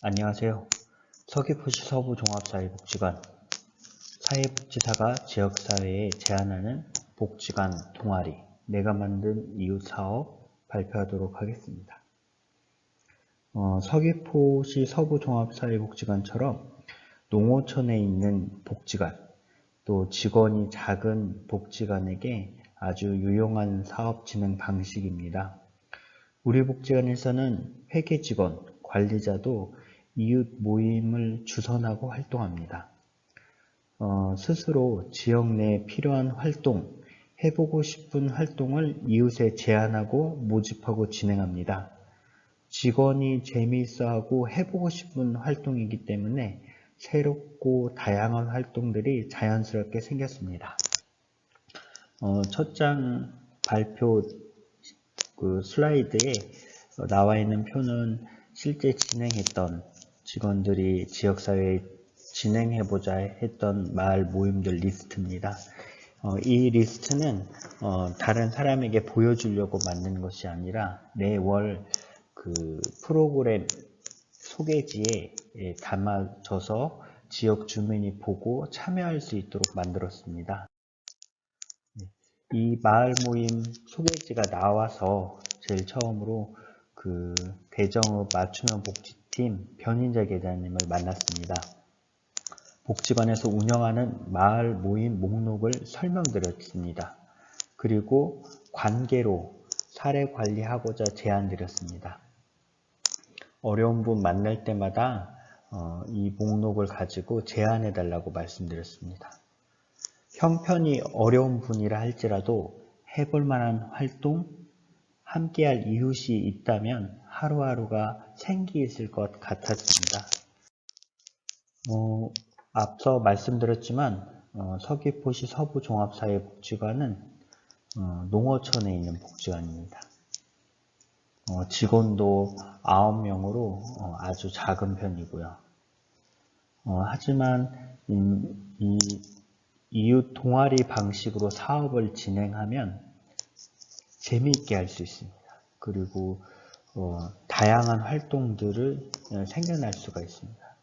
안녕하세요. 서귀포시 서부종합사회복지관 사회복지사가 지역사회에 제안하는 복지관 동아리 내가 만든 이웃 사업 발표하도록 하겠습니다. 어, 서귀포시 서부종합사회복지관처럼 농어촌에 있는 복지관 또 직원이 작은 복지관에게 아주 유용한 사업 진행 방식입니다. 우리 복지관에서는 회계 직원, 관리자도 이웃 모임을 주선하고 활동합니다. 어, 스스로 지역 내에 필요한 활동, 해보고 싶은 활동을 이웃에 제안하고 모집하고 진행합니다. 직원이 재미있어 하고 해보고 싶은 활동이기 때문에 새롭고 다양한 활동들이 자연스럽게 생겼습니다. 어, 첫 장 발표 그 슬라이드에 나와 있는 표는 실제 진행했던 직원들이 지역사회에 진행해보자 했던 마을 모임들 리스트입니다. 어, 이 리스트는 어, 다른 사람에게 보여주려고 만든 것이 아니라 매월 그 프로그램 소개지에 예, 담아져서 지역 주민이 보고 참여할 수 있도록 만들었습니다. 네, 이 마을 모임 소개지가 나와서 제일 처음으로 그 대정읍 맞춤형 복지 팀 변인자 계장님을 만났습니다. 복지관에서 운영하는 마을 모임 목록을 설명드렸습니다. 그리고 관계로 사례 관리하고자 제안드렸습니다. 어려운 분 만날 때마다 어, 이 목록을 가지고 제안해 달라고 말씀드렸습니다. 형편이 어려운 분이라 할지라도 해볼 만한 활동, 함께할 이웃이 있다면 하루하루가 생기 있을 것 같았습니다. 어, 앞서 말씀드렸지만 어, 서귀포시 서부종합사회복지관은 어, 농어촌에 있는 복지관입니다. 어, 직원도 9명으로 어, 아주 작은 편이고요. 어, 하지만 음, 이 이웃 동아리 방식으로 사업을 진행하면 재미있게 할 수 있습니다. 그리고 어, 다양한 활동들을 어, 생겨날 수가 있습니다.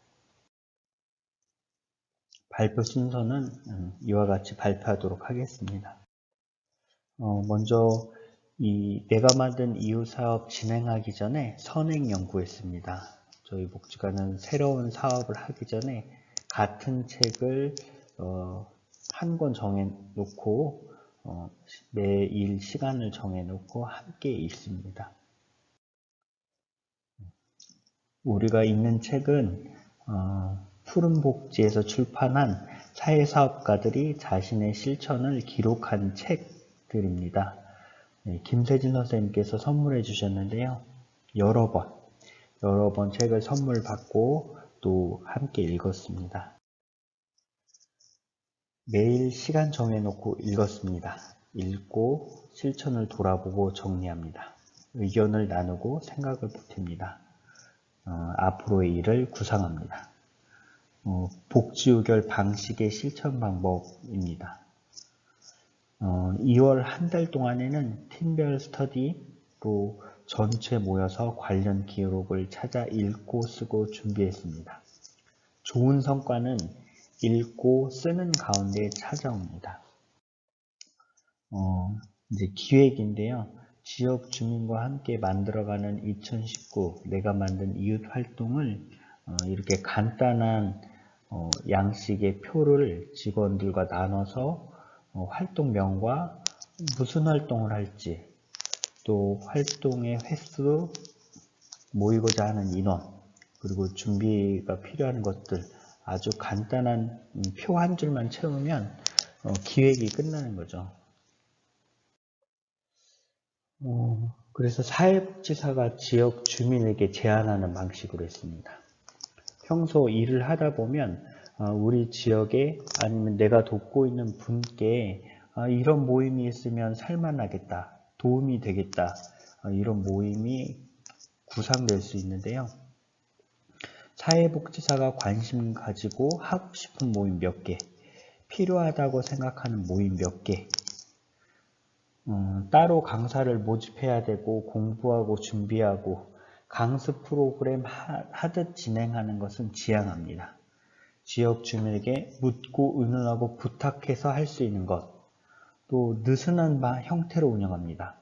발표 순서는 음, 이와 같이 발표하도록 하겠습니다. 어, 먼저 이 내가 만든 이웃 사업 진행하기 전에 선행 연구했습니다. 저희 복지관은 새로운 사업을 하기 전에 같은 책을 어, 한 권 정해 놓고 어, 매일 시간을 정해 놓고 함께 읽습니다. 우리가 읽는 책은 어, 푸른 복지에서 출판한 사회사업가들이 자신의 실천을 기록한 책들입니다. 네, 김세진 선생님께서 선물해 주셨는데요. 여러 번, 여러 번 책을 선물 받고 또 함께 읽었습니다. 매일 시간 정해놓고 읽었습니다. 읽고 실천을 돌아보고 정리합니다. 의견을 나누고 생각을 보탭니다. 어, 앞으로의 일을 구상합니다. 어, 복지의결 방식의 실천 방법입니다. 어, 2월 한 달 동안에는 팀별 스터디로 전체 모여서 관련 기록을 찾아 읽고 쓰고 준비했습니다. 좋은 성과는 읽고 쓰는 가운데 찾아옵니다. 어, 이제 기획인데요. 지역 주민과 함께 만들어가는 2019 내가 만든 이웃 활동을 어, 이렇게 간단한 어, 양식의 표를 직원들과 나눠서 어, 활동명과 무슨 활동을 할지 또 활동의 횟수 모이고자 하는 인원 그리고 준비가 필요한 것들 아주 간단한 음, 표한 줄만 채우면 어, 기획이 끝나는 거죠. 어, 그래서 사회복지사가 지역 주민에게 제안하는 방식으로 했습니다. 평소 일을 하다 보면 어, 우리 지역에 아니면 내가 돕고 있는 분께 아, 이런 모임이 있으면 살만하겠다, 도움이 되겠다, 어, 이런 모임이 구상될 수 있는데요. 사회복지사가 관심 가지고 하고 싶은 모임 몇 개, 필요하다고 생각하는 모임 몇 개, 음, 따로 강사를 모집해야 되고 공부하고 준비하고 강습 프로그램 하, 하듯 진행하는 것은 지양합니다. 지역 주민에게 묻고 의논하고 부탁해서 할 수 있는 것, 또 느슨한 바 형태로 운영합니다.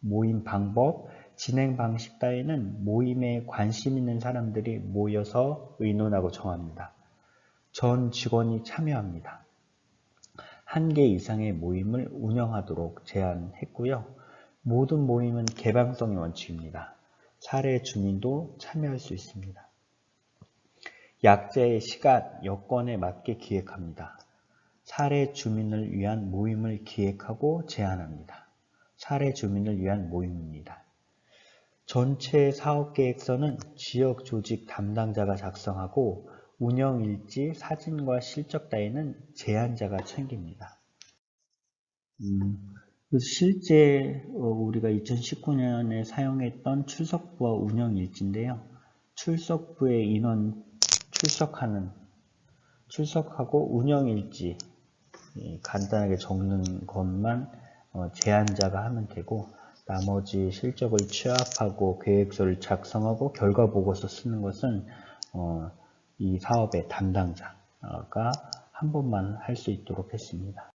모임 방법, 진행 방식 따위는 모임에 관심 있는 사람들이 모여서 의논하고 정합니다. 전 직원이 참여합니다. 한 개 이상의 모임을 운영하도록 제안했고요. 모든 모임은 개방성의 원칙입니다. 사례 주민도 참여할 수 있습니다. 약자의 시간, 여건에 맞게 기획합니다. 사례 주민을 위한 모임을 기획하고 제안합니다. 사례 주민을 위한 모임입니다. 전체 사업 계획서는 지역 조직 담당자가 작성하고 운영 일지, 사진과 실적 따위는 제안자가 챙깁니다. 음, 실제 어, 우리가 2019년에 사용했던 출석부와 운영 일지인데요. 출석부의 인원 출석하는 출석하고 운영 일지 예, 간단하게 적는 것만 어, 제안자가 하면 되고 나머지 실적을 취합하고 계획서를 작성하고 결과 보고서 쓰는 것은 어, 이 사업의 담당자가 한 번만 할 수 있도록 했습니다.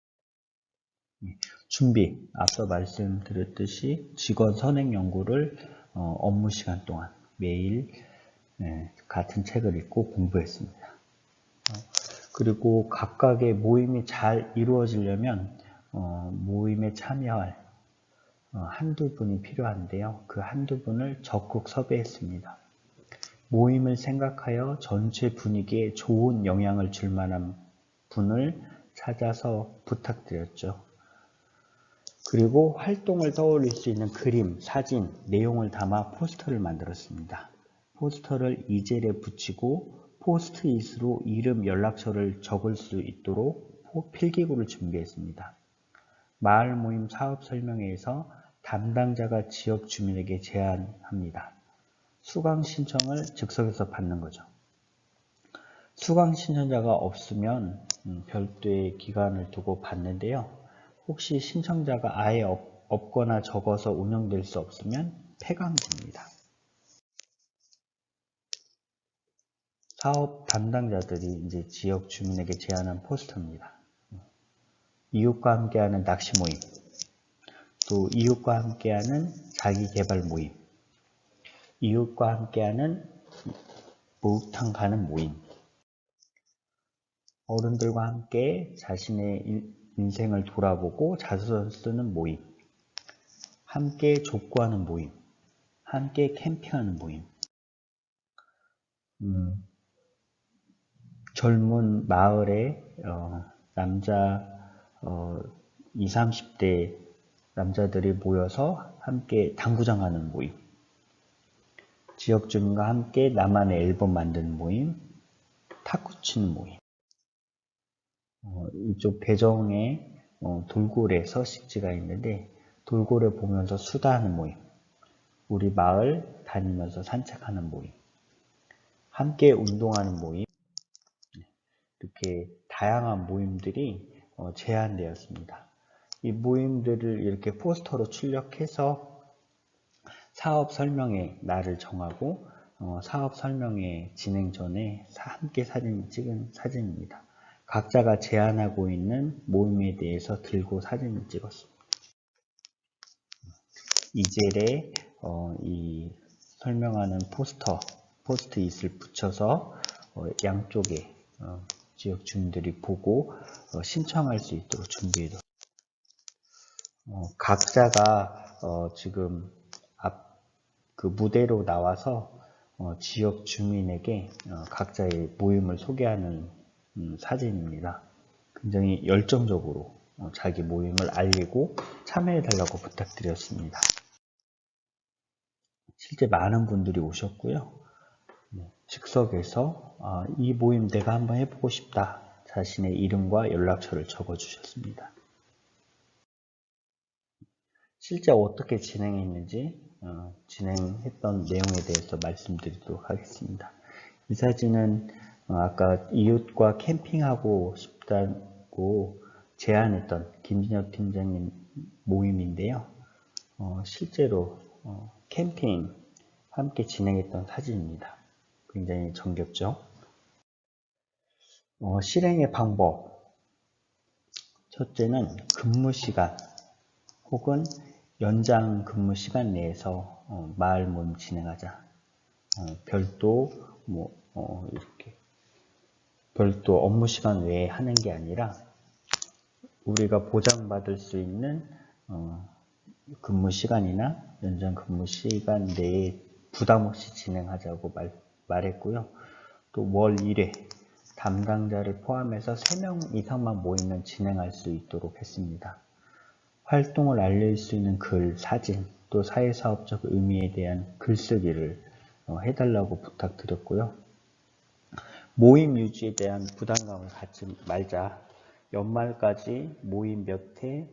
예, 준비, 앞서 말씀드렸듯이 직원 선행 연구를 어, 업무 시간 동안 매일 예, 같은 책을 읽고 공부했습니다. 어, 그리고 각각의 모임이 잘 이루어지려면 어, 모임에 참여할 한두 분이 필요한데요. 그 한두 분을 적극 섭외했습니다. 모임을 생각하여 전체 분위기에 좋은 영향을 줄 만한 분을 찾아서 부탁드렸죠. 그리고 활동을 떠올릴 수 있는 그림, 사진, 내용을 담아 포스터를 만들었습니다. 포스터를 이젤에 붙이고 포스트잇으로 이름 연락처를 적을 수 있도록 필기구를 준비했습니다. 마을 모임 사업 설명회에서 담당자가 지역 주민에게 제안합니다. 수강 신청을 즉석에서 받는 거죠. 수강 신청자가 없으면 음, 별도의 기간을 두고 받는데요. 혹시 신청자가 아예 없, 없거나 적어서 운영될 수 없으면 폐강됩니다. 사업 담당자들이 이제 지역 주민에게 제안한 포스터입니다. 이웃과 함께하는 낚시 모임, 또 이웃과 함께하는 자기 개발 모임, 이웃과 함께하는 목욕탕 가는 모임, 어른들과 함께 자신의 인생을 돌아보고 자소서 쓰는 모임, 함께 족구하는 모임, 함께 캠핑하는 모임, 음, 젊은 마을에 어, 남자 어, 20, 30대 남자들이 모여서 함께 당구장 가는 모임, 지역 주민과 함께 나만의 앨범 만드는 모임, 탁구 치는 모임, 어, 이쪽 배정에 어, 돌고래 서식지가 있는데 돌고래 보면서 수다하는 모임 우리 마을 다니면서 산책하는 모임 함께 운동하는 모임 이렇게 다양한 모임들이 어, 제한되었습니다. 이 모임들을 이렇게 포스터로 출력해서 사업 설명회 날을 정하고 어, 사업 설명회 진행 전에 함께 사진 찍은 사진입니다. 각자가 제안하고 있는 모임에 대해서 들고 사진을 찍었습니다. 이젤에 어, 이 설명하는 포스터, 포스트잇을 붙여서 어, 양쪽에 어, 지역 주민들이 보고 어, 신청할 수 있도록 준비해뒀습니다. 어, 각자가 어, 지금 앞 그 무대로 나와서 지역 주민에게 각자의 모임을 소개하는 음, 사진입니다. 굉장히 열정적으로 어, 자기 모임을 알리고 참여해달라고 부탁드렸습니다. 실제 많은 분들이 오셨고요. 네, 즉석에서 아, 이 모임 내가 한번 해보고 싶다. 자신의 이름과 연락처를 적어주셨습니다. 실제 어떻게 진행했는지 어, 진행했던 내용에 대해서 말씀드리도록 하겠습니다. 이 사진은 어, 아까 이웃과 캠핑하고 싶다고 제안했던 김진혁 팀장님 모임인데요. 어, 실제로 어, 캠핑 함께 진행했던 사진입니다. 굉장히 정겹죠? 어, 실행의 방법. 첫째는 근무 시간 혹은 연장 근무 시간 내에서 어, 마을 모임 진행하자. 어, 별도 뭐 어, 이렇게 별도 업무 시간 외에 하는 게 아니라 우리가 보장받을 수 있는 어, 근무 시간이나 연장 근무 시간 내에 부담 없이 진행하자고 말, 말했고요. 또 월 1회 담당자를 포함해서 3명 이상만 모이면 진행할 수 있도록 했습니다. 활동을 알릴 수 있는 글, 사진, 또 사회사업적 의미에 대한 글쓰기를 어, 해달라고 부탁드렸고요. 모임 유지에 대한 부담감을 갖지 말자. 연말까지 모임 몇 회,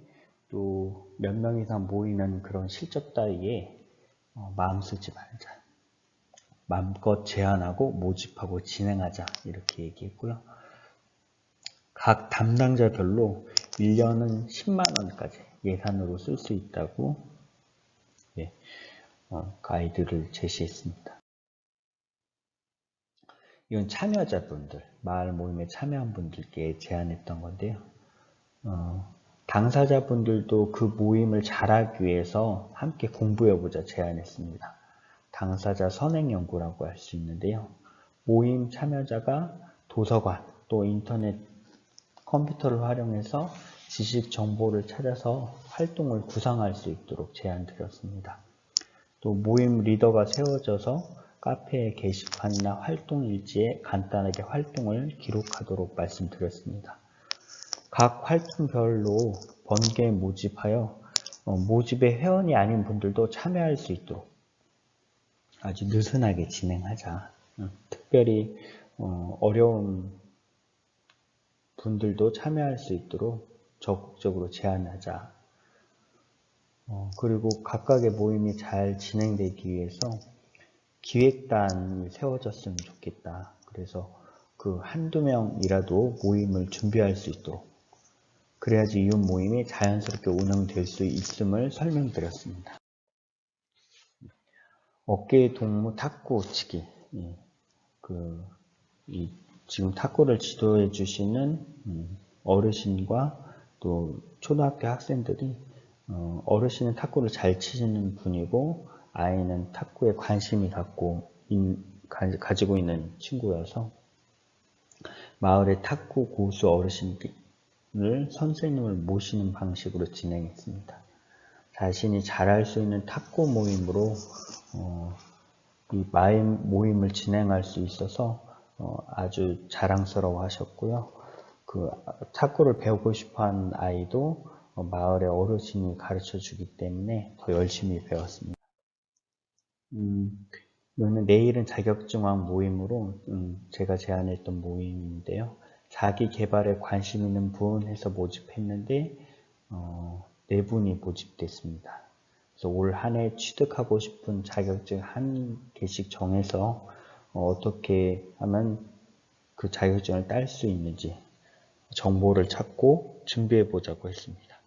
또 몇 명 이상 모이는 그런 실적 따위에 어, 마음 쓰지 말자. 마음껏 제안하고 모집하고 진행하자. 이렇게 얘기했고요. 각 담당자별로 1년은 10만원까지 예산으로 쓸 수 있다고 예, 어, 가이드를 제시했습니다. 이건 참여자분들, 마을 모임에 참여한 분들께 제안했던 건데요. 어, 당사자분들도 그 모임을 잘하기 위해서 함께 공부해보자 제안했습니다. 당사자 선행연구라고 할 수 있는데요. 모임 참여자가 도서관 또 인터넷 컴퓨터를 활용해서 지식 정보를 찾아서 활동을 구상할 수 있도록 제안 드렸습니다. 또 모임 리더가 세워져서 카페 게시판이나 활동 일지에 간단하게 활동을 기록하도록 말씀드렸습니다. 각 활동별로 번개 모집하여 어, 모집의 회원이 아닌 분들도 참여할 수 있도록 아주 느슨하게 진행하자. 어, 특별히 어, 어려운 분들도 참여할 수 있도록 적극적으로 제안하자. 그리고 각각의 모임이 잘 진행되기 위해서 기획단이 세워졌으면 좋겠다. 그래서 그 한두 명이라도 모임을 준비할 수 있도록 그래야지 이웃 모임이 자연스럽게 운영될 수 있음을 설명드렸습니다. 어깨 동무 탁구 치기. 예. 그, 이, 지금 탁구를 지도해 주시는 음, 어르신과 또 초등학교 학생들이 어, 어르신은 탁구를 잘 치시는 분이고 아이는 탁구에 관심이 갖고 인, 가지고 있는 친구여서 마을의 탁구 고수 어르신을 선생님을 모시는 방식으로 진행했습니다. 자신이 잘할 수 있는 탁구 모임으로 어, 이 마임 모임을 진행할 수 있어서 어, 아주 자랑스러워 하셨고요. 그 탁구를 배우고 싶어 하는 아이도 어, 마을의 어르신이 가르쳐 주기 때문에 더 열심히 배웠습니다. 음, 이거는 내일은 자격증왕 모임으로 음, 제가 제안했던 모임인데요. 자기 개발에 관심 있는 분 해서 모집했는데 어, 네 분이 모집됐습니다. 그래서 올 한 해 취득하고 싶은 자격증 한 개씩 정해서 어, 떻게 하면 그 자격증을 딸 수 있는지 정보를 찾고 준비해 보자고 했습니다.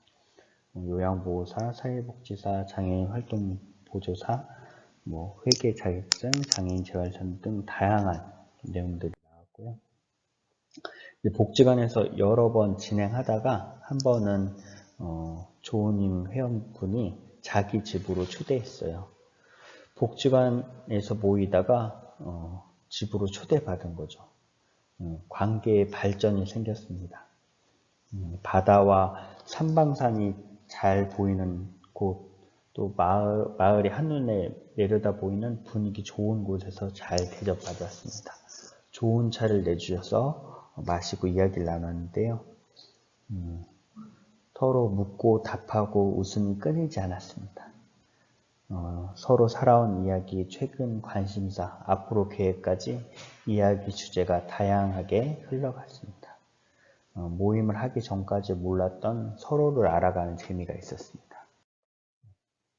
요양보호사, 사회복지사, 장애인 활동 보조사, 뭐 회계 자격증, 장애인 재활선 등 다양한 내용들이 나왔고요. 복지관에서 여러 번 진행하다가 한 번은 어, 조은임 회원분이 자기 집으로 초대했어요. 복지관에서 모이다가 어, 집으로 초대받은 거죠. 음, 관계의 발전이 생겼습니다. 음, 바다와 삼방산이 잘 보이는 곳, 또 마을, 마을이 한눈에 내려다 보이는 분위기 좋은 곳에서 잘 대접받았습니다. 좋은 차를 내주셔서 마시고 이야기를 나눴는데요. 음, 서로 묻고 답하고 웃음이 끊이지 않았습니다. 어, 서로 살아온 이야기, 최근 관심사, 앞으로 계획까지 이야기 주제가 다양하게 흘러갔습니다. 어, 모임을 하기 전까지 몰랐던 서로를 알아가는 재미가 있었습니다.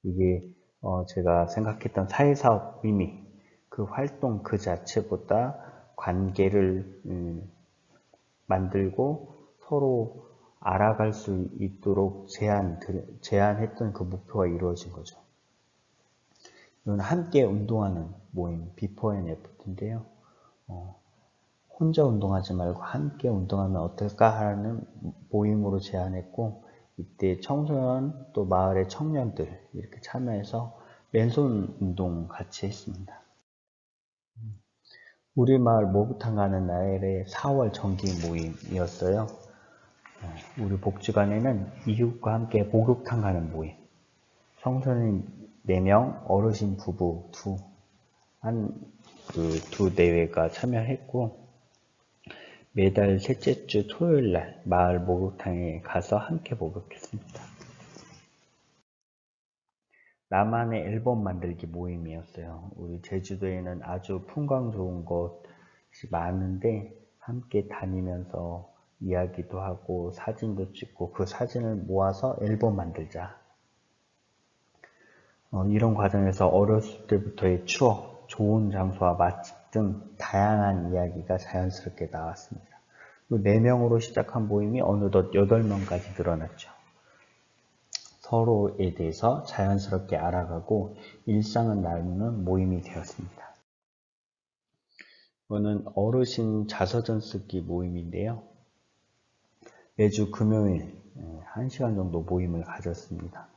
이게 어 제가 생각했던 사회사업 의미, 그 활동 그 자체보다 관계를 음 만들고 서로 알아갈 수 있도록 제안, 제안했던 그 목표가 이루어진 거죠. 이건 함께 운동하는 모임, 비포 앤 애프터인데요. 어, 혼자 운동하지 말고 함께 운동하면 어떨까 하는 모임으로 제안했고, 이때 청소년 또 마을의 청년들 이렇게 참여해서 맨손 운동 같이 했습니다. 우리 마을 목욕탕 가는 날의 4월 정기 모임이었어요. 어, 우리 복지관에는 이웃과 함께 목욕탕 가는 모임. 청소년 4명, 어르신 부부 2, 한그 두 대회가 참여했고, 매달 셋째 주 토요일 날 마을 목욕탕에 가서 함께 목욕했습니다. 나만의 앨범 만들기 모임이었어요. 우리 제주도에는 아주 풍광 좋은 곳이 많은데 함께 다니면서 이야기도 하고 사진도 찍고 그 사진을 모아서 앨범 만들자. 어, 이런 과정에서 어렸을 때부터의 추억, 좋은 장소와 맛집 등 다양한 이야기가 자연스럽게 나왔습니다. 4명으로 시작한 모임이 어느덧 8명까지 늘어났죠. 서로에 대해서 자연스럽게 알아가고 일상을 나누는 모임이 되었습니다. 이거는 어르신 자서전 쓰기 모임인데요. 매주 금요일 1시간 정도 모임을 가졌습니다.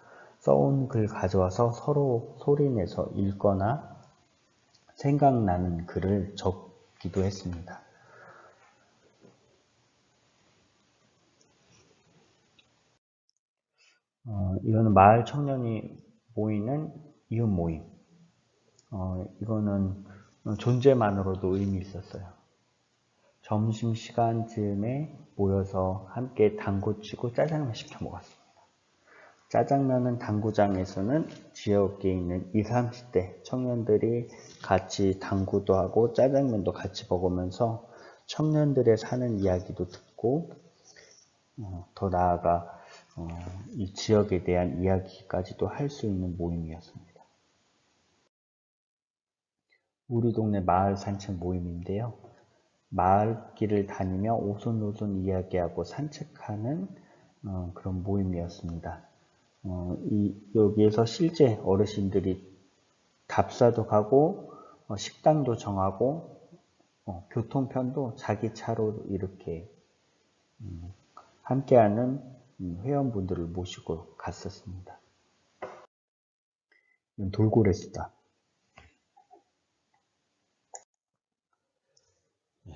써온 글 가져와서 서로 소리내서 읽거나 생각나는 글을 적기도 했습니다. 어, 이거는 마을 청년이 모이는 이웃 모임. 어, 이거는 존재만으로도 의미 있었어요. 점심시간쯤에 모여서 함께 당구 치고 짜장면 시켜 먹었습니다. 짜장면은 당구장에서는 지역에 있는 20, 30대 청년들이 같이 당구도 하고 짜장면도 같이 먹으면서 청년들의 사는 이야기도 듣고 어, 더 나아가 어, 이 지역에 대한 이야기까지도 할 수 있는 모임이었습니다. 우리 동네 마을 산책 모임인데요. 마을길을 다니며 오손오손 이야기하고 산책하는 어, 그런 모임이었습니다. 어, 이, 여기에서 실제 어르신들이 답사도 가고 어, 식당도 정하고 어, 교통편도 자기 차로 이렇게 음, 함께하는 음, 회원분들을 모시고 갔었습니다. 돌고래 수다.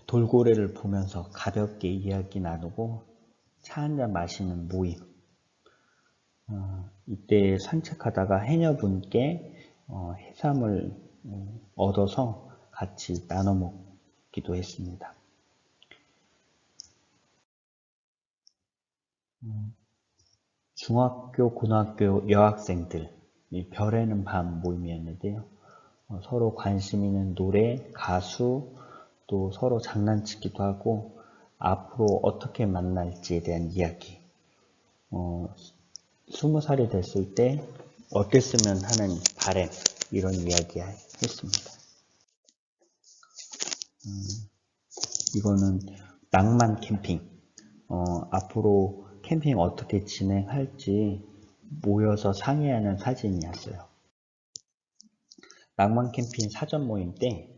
돌고래를 보면서 가볍게 이야기 나누고 차 한잔 마시는 모임. 어, 이때 산책하다가 해녀분께 어, 해삼을 음, 얻어서 같이 나눠 먹기도 했습니다. 중학교, 고등학교 여학생들 별에는 밤 모임이었는데요. 어, 서로 관심 있는 노래, 가수, 또 서로 장난치기도 하고 앞으로 어떻게 만날지에 대한 이야기. 어, 스무 살이 됐을 때 어땠으면 하는 바램 이런 이야기 했습니다. 음, 이거는 낭만 캠핑. 어, 앞으로 캠핑 어떻게 진행할지 모여서 상의하는 사진이었어요. 낭만 캠핑 사전 모임 때,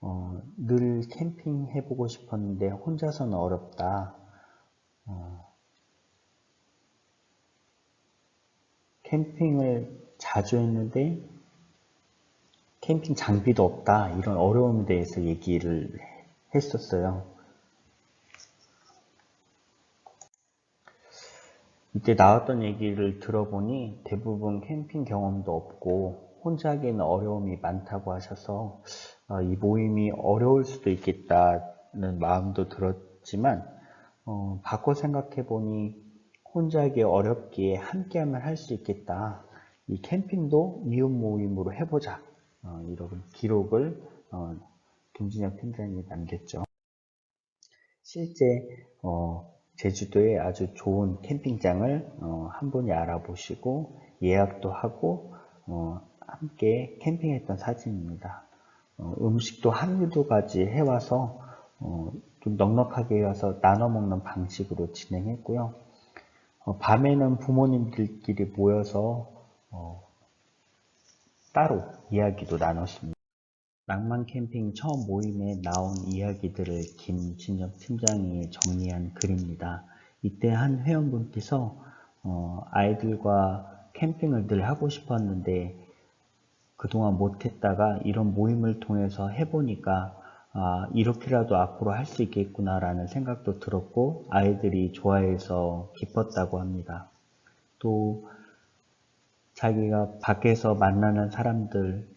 어, 늘 캠핑 해보고 싶었는데 혼자서는 어렵다. 어, 캠핑을 자주 했는데 캠핑 장비도 없다. 이런 어려움에 대해서 얘기를 했었어요. 이때 나왔던 얘기를 들어보니 대부분 캠핑 경험도 없고 혼자 하기에는 어려움이 많다고 하셔서 어, 이 모임이 어려울 수도 있겠다는 마음도 들었지만 어, 바꿔 생각해 보니 혼자 하기 어렵기에 함께하면 할 수 있겠다. 이 캠핑도 이웃 모임으로 해보자. 어, 이런 기록을 어, 김진혁 팀장님이 남겼죠. 실제 어, 제주도에 아주 좋은 캠핑장을 어, 한 분이 알아보시고 예약도 하고 어, 함께 캠핑했던 사진입니다. 어, 음식도 가지 해와서 어, 좀 넉넉하게 해와서 나눠 먹는 방식으로 진행했고요. 어, 밤에는 부모님들끼리 모여서 어, 따로 이야기도 나눴습니다. 낭만 캠핑 처음 모임에 나온 이야기들을 김진혁 팀장이 정리한 글입니다. 이때 한 회원분께서 어, 아이들과 캠핑을 늘 하고 싶었는데 그동안 못했다가 이런 모임을 통해서 해보니까 아, 이렇게라도 앞으로 할 수 있겠구나라는 생각도 들었고 아이들이 좋아해서 기뻤다고 합니다. 또 자기가 밖에서 만나는 사람들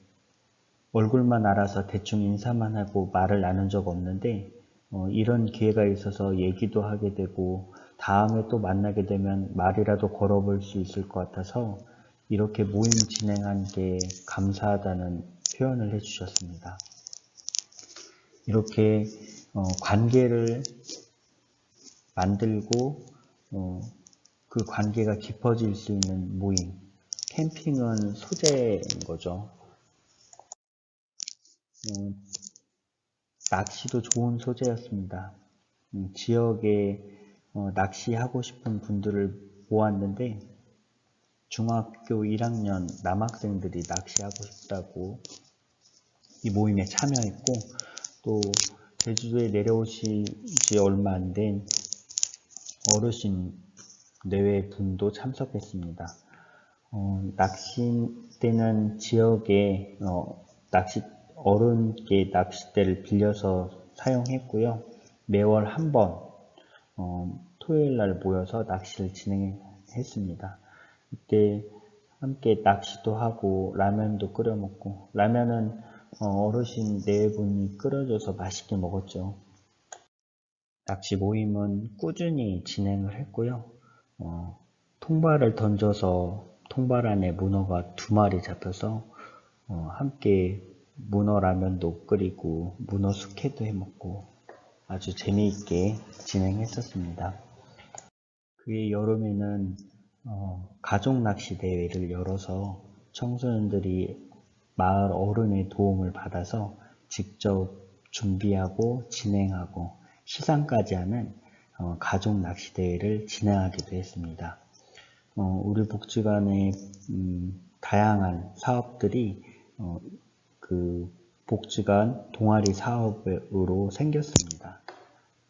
얼굴만 알아서 대충 인사만 하고 말을 나눈 적 없는데 어, 이런 기회가 있어서 얘기도 하게 되고 다음에 또 만나게 되면 말이라도 걸어볼 수 있을 것 같아서 이렇게 모임 진행한 게 감사하다는 표현을 해주셨습니다. 이렇게 어, 관계를 만들고 어, 그 관계가 깊어질 수 있는 모임 캠핑은 소재인 거죠. 음, 낚시도 좋은 소재였습니다. 음, 지역에 어, 낚시하고 싶은 분들을 모았는데 중학교 1학년 남학생들이 낚시하고 싶다고 이 모임에 참여했고 또 제주도에 내려오시 지 얼마 안 된 어르신 내외 분도 참석했습니다. 어, 낚싯대는 지역에 어, 낚시 어른께 낚싯대를 빌려서 사용했고요. 매월 한 번, 어, 토요일 날 모여서 낚시를 진행했습니다. 이때 함께 낚시도 하고 라면도 끓여 먹고 라면은 어, 어르신 네 분이 끓여줘서 맛있게 먹었죠. 낚시 모임은 꾸준히 진행을 했고요. 어, 통발을 던져서 통발 안에 문어가 두 마리 잡혀서 어, 함께 문어 라면도 끓이고 문어 숙회도 해 먹고 아주 재미있게 진행했었습니다. 그해 여름에는 어, 가족 낚시 대회를 열어서 청소년들이 마을 어른의 도움을 받아서 직접 준비하고 진행하고 시상까지 하는 어, 가족 낚시 대회를 진행하기도 했습니다. 어, 우리 복지관의 음, 다양한 사업들이 어, 그 복지관 동아리 사업으로 생겼습니다.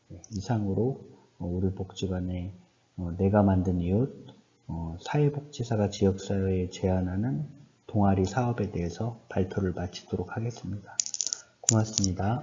네, 이상으로 어, 우리 복지관의 어, 내가 만든 이웃 어, 사회복지사가 지역사회에 제안하는 동아리 사업에 대해서 발표를 마치도록 하겠습니다. 고맙습니다.